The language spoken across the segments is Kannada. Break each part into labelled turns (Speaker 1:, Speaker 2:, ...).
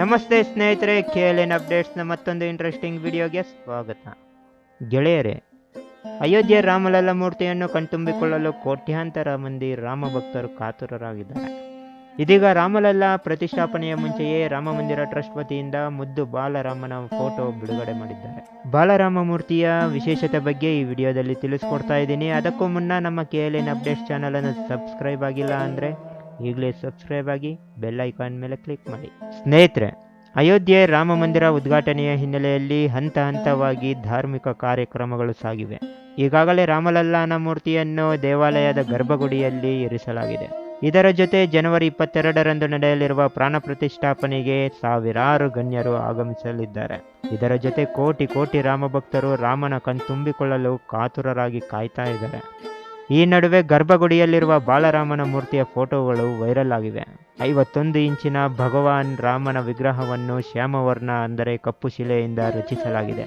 Speaker 1: ನಮಸ್ತೆ ಸ್ನೇಹಿತರೆ ಕೆ ಎಲ್ ಎನ್ ಅಪ್ಡೇಟ್ಸ್ನ ಮತ್ತೊಂದು ಇಂಟ್ರೆಸ್ಟಿಂಗ್ ವಿಡಿಯೋಗೆ ಸ್ವಾಗತ. ಗೆಳೆಯರೇ, ಅಯೋಧ್ಯೆ ರಾಮಲಲ್ಲ ಮೂರ್ತಿಯನ್ನು ಕಣ್ತುಂಬಿಕೊಳ್ಳಲು ಕೋಟ್ಯಾಂತರ ಮಂದಿ ರಾಮ ಭಕ್ತರು ಕಾತುರರಾಗಿದ್ದಾರೆ. ಇದೀಗ ರಾಮಲಲ್ಲ ಪ್ರತಿಷ್ಠಾಪನೆಯ ಮುಂಚೆಯೇ ರಾಮ ಮಂದಿರ ಟ್ರಸ್ಟ್ ವತಿಯಿಂದ ಮುದ್ದು ಬಾಲರಾಮನ ಫೋಟೋ ಬಿಡುಗಡೆ ಮಾಡಿದ್ದಾರೆ. ಬಾಲರಾಮ ಮೂರ್ತಿಯ ವಿಶೇಷತೆ ಬಗ್ಗೆ ಈ ವಿಡಿಯೋದಲ್ಲಿ ತಿಳಿಸ್ಕೊಡ್ತಾ ಇದ್ದೀನಿ. ಅದಕ್ಕೂ ಮುನ್ನ ನಮ್ಮ ಕೆ ಎಲ್ ಎನ್ ಅಪ್ಡೇಟ್ಸ್ ಚಾನಲನ್ನು ಸಬ್ಸ್ಕ್ರೈಬ್ ಆಗಿಲ್ಲ ಅಂದರೆ ಈಗಲೇ ಸಬ್ಸ್ಕ್ರೈಬ್ ಆಗಿ ಬೆಲ್ ಐಕಾನ್ ಮೇಲೆ ಕ್ಲಿಕ್ ಮಾಡಿ. ಸ್ನೇಹಿತರೆ, ಅಯೋಧ್ಯೆ ರಾಮ ಮಂದಿರ ಉದ್ಘಾಟನೆಯ ಹಿನ್ನೆಲೆಯಲ್ಲಿ ಹಂತ ಹಂತವಾಗಿ ಧಾರ್ಮಿಕ ಕಾರ್ಯಕ್ರಮಗಳು ಸಾಗಿವೆ. ಈಗಾಗಲೇ ರಾಮಲಲ್ಲಾನ ಮೂರ್ತಿಯನ್ನು ದೇವಾಲಯದ ಗರ್ಭಗುಡಿಯಲ್ಲಿ ಇರಿಸಲಾಗಿದೆ. ಇದರ ಜೊತೆ ಜನವರಿ ಇಪ್ಪತ್ತೆರಡರಂದು ನಡೆಯಲಿರುವ ಪ್ರಾಣ ಪ್ರತಿಷ್ಠಾಪನೆಗೆ ಸಾವಿರಾರು ಗಣ್ಯರು ಆಗಮಿಸಲಿದ್ದಾರೆ. ಇದರ ಜೊತೆ ಕೋಟಿ ಕೋಟಿ ರಾಮ ಭಕ್ತರು ರಾಮನ ಕಣ್ತುಂಬಿಕೊಳ್ಳಲು ಕಾತುರರಾಗಿ ಕಾಯ್ತಾ ಇದ್ದಾರೆ. ಈ ನಡುವೆ ಗರ್ಭಗುಡಿಯಲ್ಲಿರುವ ಬಾಲರಾಮನ ಮೂರ್ತಿಯ ಫೋಟೋಗಳು ವೈರಲ್ ಆಗಿವೆ. ಐವತ್ತೊಂದು ಇಂಚಿನ ಭಗವಾನ್ ರಾಮನ ವಿಗ್ರಹವನ್ನು ಶ್ಯಾಮವರ್ಣ ಅಂದರೆ ಕಪ್ಪು ಶಿಲೆಯಿಂದ ರಚಿಸಲಾಗಿದೆ.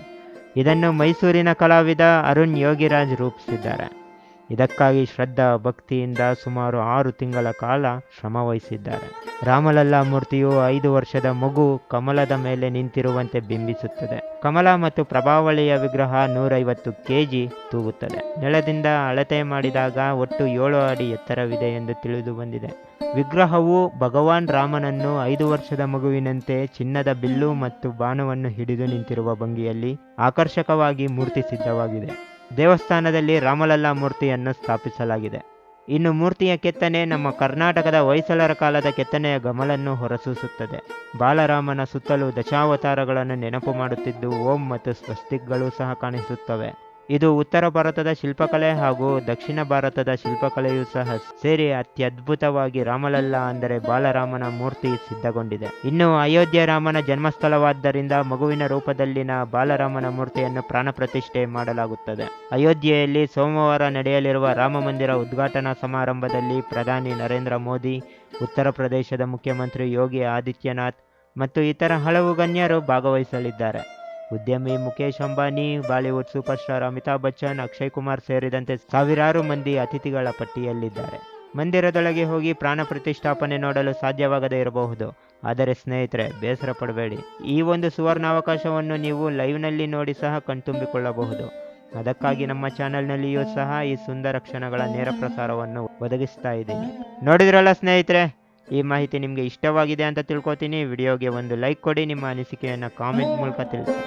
Speaker 1: ಇದನ್ನು ಮೈಸೂರಿನ ಕಲಾವಿದ ಅರುಣ್ ಯೋಗಿರಾಜ್ ರೂಪಿಸಿದ್ದಾರೆ. ಇದಕ್ಕಾಗಿ ಶ್ರದ್ಧಾ ಭಕ್ತಿಯಿಂದ ಸುಮಾರು ಆರು ತಿಂಗಳ ಕಾಲ ಶ್ರಮವಹಿಸಿದ್ದಾರೆ ರಾಮಲಲ್ಲಾ ಮೂರ್ತಿಯು ಐದು ವರ್ಷದ ಮಗು ಕಮಲದ ಮೇಲೆ ನಿಂತಿರುವಂತೆ ಬಿಂಬಿಸುತ್ತದೆ. ಕಮಲ ಮತ್ತು ಪ್ರಭಾವಳಿಯ ವಿಗ್ರಹ ನೂರೈವತ್ತು ಕೆಜಿ ತೂಗುತ್ತದೆ. ನೆಲದಿಂದ ಅಳತೆ ಮಾಡಿದಾಗ ಒಟ್ಟು ಏಳು ಅಡಿ ಎತ್ತರವಿದೆ ಎಂದು ತಿಳಿದು ಬಂದಿದೆ. ವಿಗ್ರಹವು ಭಗವಾನ್ ರಾಮನನ್ನು ಐದು ವರ್ಷದ ಮಗುವಿನಂತೆ ಚಿನ್ನದ ಬಿಲ್ಲು ಮತ್ತು ಬಾಣವನ್ನು ಹಿಡಿದು ನಿಂತಿರುವ ಭಂಗಿಯಲ್ಲಿ ಆಕರ್ಷಕವಾಗಿ ಮೂರ್ತಿ ಸಿದ್ಧವಾಗಿದೆ. ದೇವಸ್ಥಾನದಲ್ಲಿ ರಾಮಲಲ್ಲಾ ಮೂರ್ತಿಯನ್ನು ಸ್ಥಾಪಿಸಲಾಗಿದೆ. ಇನ್ನು ಮೂರ್ತಿಯ ಕೆತ್ತನೆ ನಮ್ಮ ಕರ್ನಾಟಕದ ಹೊಯ್ಸಳರ ಕಾಲದ ಕೆತ್ತನೆಯ ಗಮಲನ್ನು ಹೊರಸೂಸುತ್ತದೆ. ಬಾಲರಾಮನ ಸುತ್ತಲೂ ದಶಾವತಾರಗಳನ್ನು ನೆನಪು ಮಾಡುತ್ತಿದ್ದು, ಓಂ ಮತ್ತು ಸ್ವಸ್ತಿಕ್ಗಳು ಸಹ ಕಾಣಿಸುತ್ತವೆ. ಇದು ಉತ್ತರ ಭಾರತದ ಶಿಲ್ಪಕಲೆ ಹಾಗೂ ದಕ್ಷಿಣ ಭಾರತದ ಶಿಲ್ಪಕಲೆಯೂ ಸಹ ಸೇರಿ ಅತ್ಯದ್ಭುತವಾಗಿ ರಾಮಲಲ್ಲ ಅಂದರೆ ಬಾಲರಾಮನ ಮೂರ್ತಿ ಸಿದ್ಧಗೊಂಡಿದೆ. ಇನ್ನು ಅಯೋಧ್ಯೆ ರಾಮನ ಜನ್ಮಸ್ಥಳವಾದ್ದರಿಂದ ಮಗುವಿನ ರೂಪದಲ್ಲಿನ ಬಾಲರಾಮನ ಮೂರ್ತಿಯನ್ನು ಪ್ರಾಣ ಪ್ರತಿಷ್ಠೆ ಮಾಡಲಾಗುತ್ತದೆ. ಅಯೋಧ್ಯೆಯಲ್ಲಿ ಸೋಮವಾರ ನಡೆಯಲಿರುವ ರಾಮ ಮಂದಿರ ಉದ್ಘಾಟನಾ ಸಮಾರಂಭದಲ್ಲಿ ಪ್ರಧಾನಿ ನರೇಂದ್ರ ಮೋದಿ, ಉತ್ತರ ಪ್ರದೇಶದ ಮುಖ್ಯಮಂತ್ರಿ ಯೋಗಿ ಆದಿತ್ಯನಾಥ್ ಮತ್ತು ಇತರ ಹಲವು ಗಣ್ಯರು ಭಾಗವಹಿಸಲಿದ್ದಾರೆ. ಉದ್ಯಮಿ Mukesh Ambani, Bollywood super star Amitabh Bachchan, Akshay Kumar ಸೇರಿದಂತೆ ಸಾವಿರಾರು ಮಂದಿ ಅತಿಥಿಗಳ ಪಟ್ಟಿಯಲ್ಲಿದ್ದಾರೆ. ಮಂದಿರದೊಳಗೆ ಹೋಗಿ ಪ್ರಾಣ ಪ್ರತಿಷ್ಠಾಪನೆ ನೋಡಲು ಸಾಧ್ಯವಾಗದೇ ಇರಬಹುದು. ಆದರೆ ಸ್ನೇಹಿತರೆ, ಬೇಸರ ಪಡಬೇಡಿ. ಈ ಒಂದು ಸುವರ್ಣಾವಕಾಶವನ್ನು ನೀವು ಲೈವ್ನಲ್ಲಿ ನೋಡಿ ಸಹ ಕಣ್ತುಂಬಿಕೊಳ್ಳಬಹುದು. ಅದಕ್ಕಾಗಿ ನಮ್ಮ ಚಾನೆಲ್ನಲ್ಲಿಯೂ ಸಹ ಈ ಸುಂದರ ಕ್ಷಣಗಳ ನೇರ ಪ್ರಸಾರವನ್ನು ಒದಗಿಸ್ತಾ ಇದ್ದೀನಿ. ನೋಡಿದ್ರಲ್ಲ ಸ್ನೇಹಿತರೆ ಈ ಮಾಹಿತಿ ನಿಮಗೆ ಇಷ್ಟವಾಗಿದೆ ಅಂತ ತಿಳ್ಕೊತೀನಿ. ವಿಡಿಯೋಗೆ ಒಂದು ಲೈಕ್ ಕೊಡಿ. ನಿಮ್ಮ ಅನಿಸಿಕೆಯನ್ನು ಕಾಮೆಂಟ್ ಮೂಲಕ ತಿಳಿಸಿ.